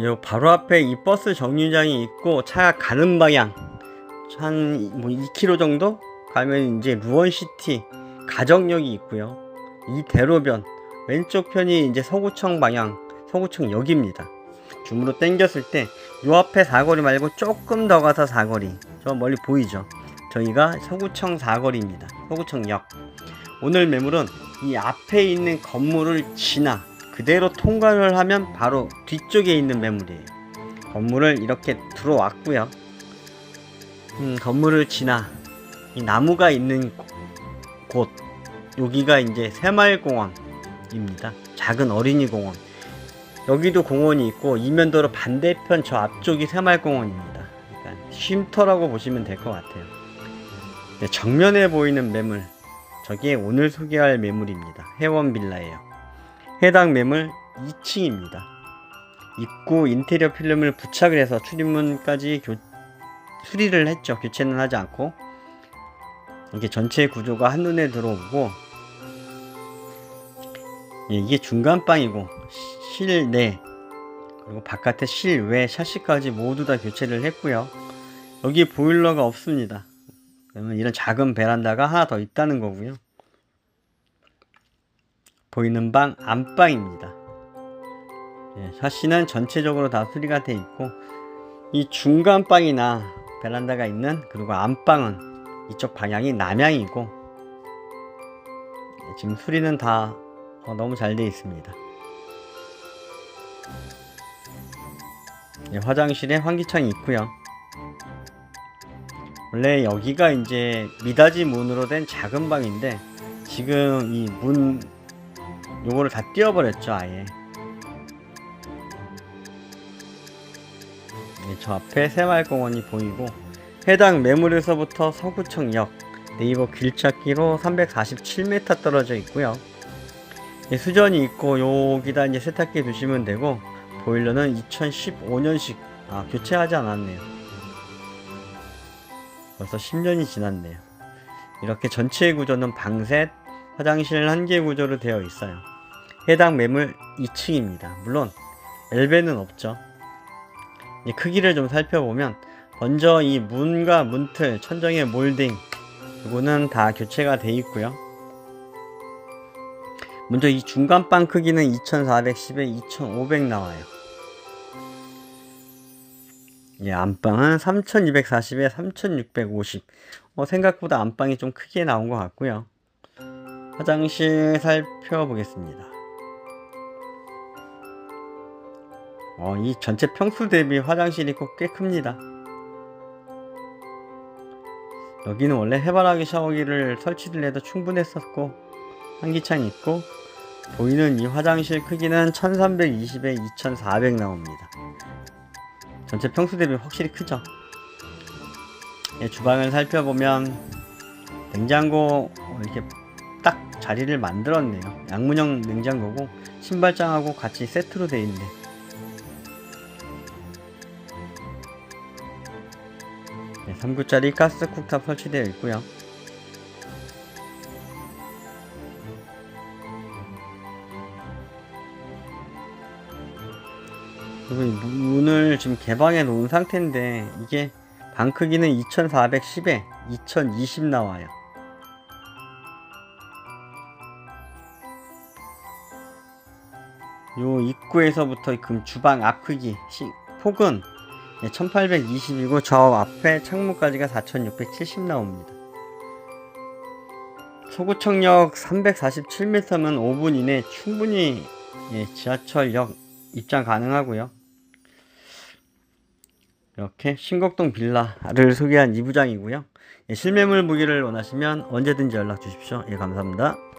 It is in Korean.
요 바로 앞에 이 버스 정류장이 있고 차가 가는 방향 한 뭐 2km 정도 가면 이제 루원시티 가정역이 있고요. 이 대로변 왼쪽 편이 이제 서구청 방향 서구청 역입니다. 줌으로 당겼을 때 요 앞에 사거리 말고 조금 더 가서 사거리 저 멀리 보이죠? 저희가 서구청 사거리입니다. 서구청역. 오늘 매물은 이 앞에 있는 건물을 지나 그대로 통과를 하면 바로 뒤쪽에 있는 매물이에요. 건물을 이렇게 들어왔고요. 음, 건물을 지나 이 나무가 있는 곳 여기가 이제 새마을공원입니다. 작은 어린이 공원. 여기도 공원이 있고 이면도로 반대편 저 앞쪽이 새마을공원입니다. 그러니까 쉼터라고 보시면 될 것 같아요. 네, 정면에 보이는 매물 저게 오늘 소개할 매물입니다. 해원 빌라예요. 해당 매물 2층입니다. 입구 인테리어 필름을 부착을 해서 출입문까지 교, 수리를 했죠. 교체는 하지 않고 이게 전체 구조가 한눈에 들어오고 예, 이게 중간방이고 실내 그리고 바깥에 실외 샤시까지 모두 다 교체를 했고요. 여기 보일러가 없습니다. 그러면 이런 작은 베란다가 하나 더 있다는 거고요. 보이는 방 안방입니다. 예, 샤시는 전체적으로 다 수리가 돼 있고 이 중간 방이나 베란다가 있는 그리고 안방은 이쪽 방향이 남향이고 예, 지금 수리는 다 어, 너무 잘 돼 있습니다. 예, 화장실에 환기창이 있고요. 원래 여기가 이제 미닫이 문으로 된 작은 방인데 지금 이문 요거를 다 띄워버렸죠 아예 네, 저 앞에 새마을공원이 보이고 해당 매물에서부터 서구청역 네이버 길찾기로 347m 떨어져 있고요 예, 수전이 있고 여기다 이제 세탁기 두시면 되고 보일러는 2015년식 아 교체하지 않았네요 벌써 10년이 지났네요. 이렇게 전체 구조는 방셋, 화장실 한 개 구조로 되어 있어요. 해당 매물 2층입니다. 물론 엘베는 없죠. 이 크기를 좀 살펴보면 먼저 이 문과 문틀, 천정의 몰딩 이거는 다 교체가 돼 있고요. 먼저 이 중간방 크기는 2410에 2500 나와요. 예, 안방은 3240에 3650. 어, 생각보다 안방이 좀 크게 나온 것 같고요. 화장실 살펴보겠습니다. 어, 이 전체 평수 대비 화장실이 꼭꽤 큽니다. 여기는 원래 해바라기 샤워기를 설치를 해도 충분했었고, 환기창이 있고, 보이는 이 화장실 크기는 1320에 2400 나옵니다. 전체 평수 대비 확실히 크죠. 예, 주방을 살펴보면 냉장고 이렇게 딱 자리를 만들었네요. 양문형 냉장고고 신발장하고 같이 세트로 되어. 네, 3구짜리 가스 쿡탑 설치되어 있고요. 그리고 이 문을 지금 개방해 놓은 상태인데 이게 방 크기는 2410에 2020 나와요. 요 입구에서부터 금 주방 앞 크기 시, 폭은 1820이고 저 앞에 창문까지가 4670 나옵니다. 소구청역 347m면 5분 이내 충분히 예, 지하철역 입장 가능하고요. 이렇게 신곡동 빌라를 소개한 2부장이고요. 예, 실매물 무기를 원하시면 언제든지 연락 주십시오. 예, 감사합니다.